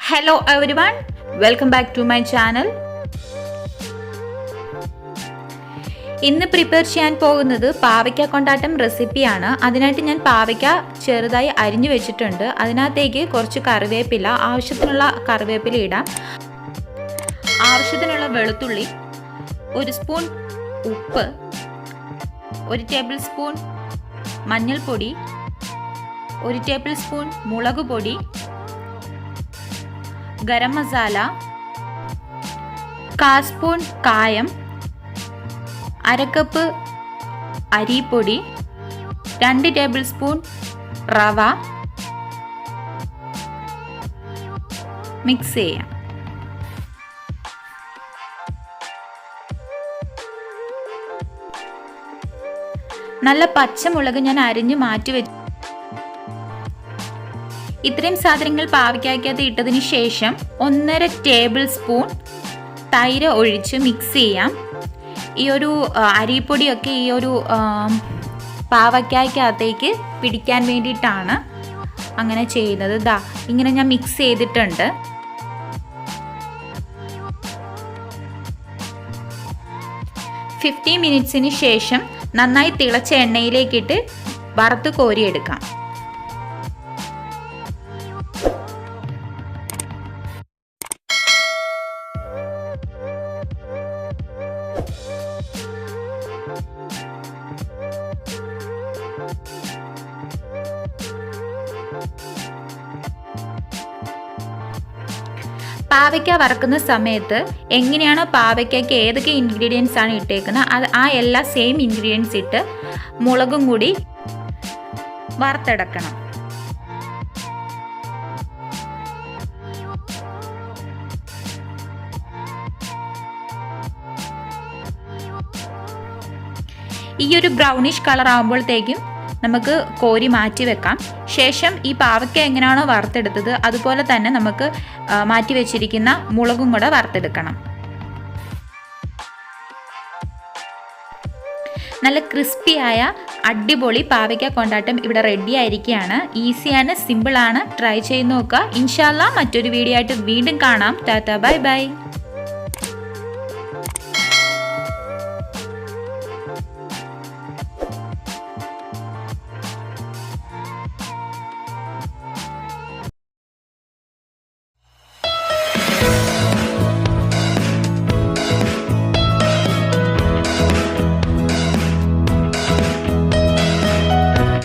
Hello everyone welcome back to my channel ഇന്ന് prepare ചെയ്യാൻ പോകുന്നത് പാവയ്ക്ക കൊണ്ടാട്ടം റെസിപ്പിയാണ് അതിനായിട്ട് ഞാൻ പാവയ്ക്ക ചെറുതായി അരിഞ്ഞു വെച്ചിട്ടുണ്ട്. അതിനകത്തേക്ക് കുറച്ച് കറിവേപ്പില ആവശ്യത്തിനുള്ള കറിവേപ്പില ഇടാം. ആവശ്യത്തിനുള്ള വെളുത്തുള്ളി ഒരു സ്പൂൺ ഉപ്പ് ഒരു ടേബിൾ സ്പൂൺ മഞ്ഞൾപ്പൊടി ഒരു ടേബിൾ സ്പൂൺ മുളക് പൊടി ഗരം മസാല കാ സ്പൂൺ കായം അരക്കപ്പ് അരിപ്പൊടി രണ്ട് ടേബിൾ സ്പൂൺ റവ. മിക്സ് ചെയ്യാം. നല്ല പച്ചമുളക് ഞാൻ അരിഞ്ഞ് മാറ്റി വെച്ചു ഇത്രയും സാധനങ്ങൾ പാവയ്ക്കകത്ത് ഇട്ടതിന് ശേഷം ഒന്നര ടേബിൾ സ്പൂൺ തൈര് ഒഴിച്ച് മിക്സ് ചെയ്യാം. ഈ ഒരു അരിപ്പൊടിയൊക്കെ ഈ ഒരു പാവയ്ക്കായ്ക്കകത്തേക്ക് പിടിക്കാൻ വേണ്ടിയിട്ടാണ് അങ്ങനെ ചെയ്യുന്നത്. ദാ ഇങ്ങനെ ഞാൻ മിക്സ് ചെയ്തിട്ടുണ്ട്. ഫിഫ്റ്റി മിനിറ്റ്സിന് ശേഷം നന്നായി തിളച്ച എണ്ണയിലേക്കിട്ട് വറുത്ത് കോരിയെടുക്കാം. പാവയ്ക്ക വറക്കുന്ന സമയത്ത് എങ്ങനെയാണോ പാവയ്ക്കയ്ക്ക് ഏതൊക്കെ ഇൻഗ്രീഡിയൻസ് ആണ് ഇട്ടേക്കുന്നത് അത് ആ എല്ലാ സെയിം ഇൻഗ്രീഡിയൻസ് ഇട്ട് മുളകും കൂടി വറുത്തെടുക്കണം. ഈ ഒരു ബ്രൗണിഷ് കളർ ആകുമ്പോഴത്തേക്കും നമുക്ക് കോരി മാറ്റി വെക്കാം. ശേഷം ഈ പാവയ്ക്ക എങ്ങനെയാണോ വറുത്തെടുത്തത് അതുപോലെ തന്നെ നമുക്ക് മാറ്റി വെച്ചിരിക്കുന്ന മുളകും കൂടെ വറുത്തെടുക്കണം. നല്ല ക്രിസ്പിയായ അടിപൊളി പാവയ്ക്ക കൊണ്ടാട്ടം ഇവിടെ റെഡി ആയിരിക്കുകയാണ്. ഈസിയാണ് സിമ്പിളാണ് ട്രൈ ചെയ്ത് നോക്കുക. ഇൻഷാല്ല മറ്റൊരു വീഡിയോ ആയിട്ട് വീണ്ടും കാണാം. Tata bye bye.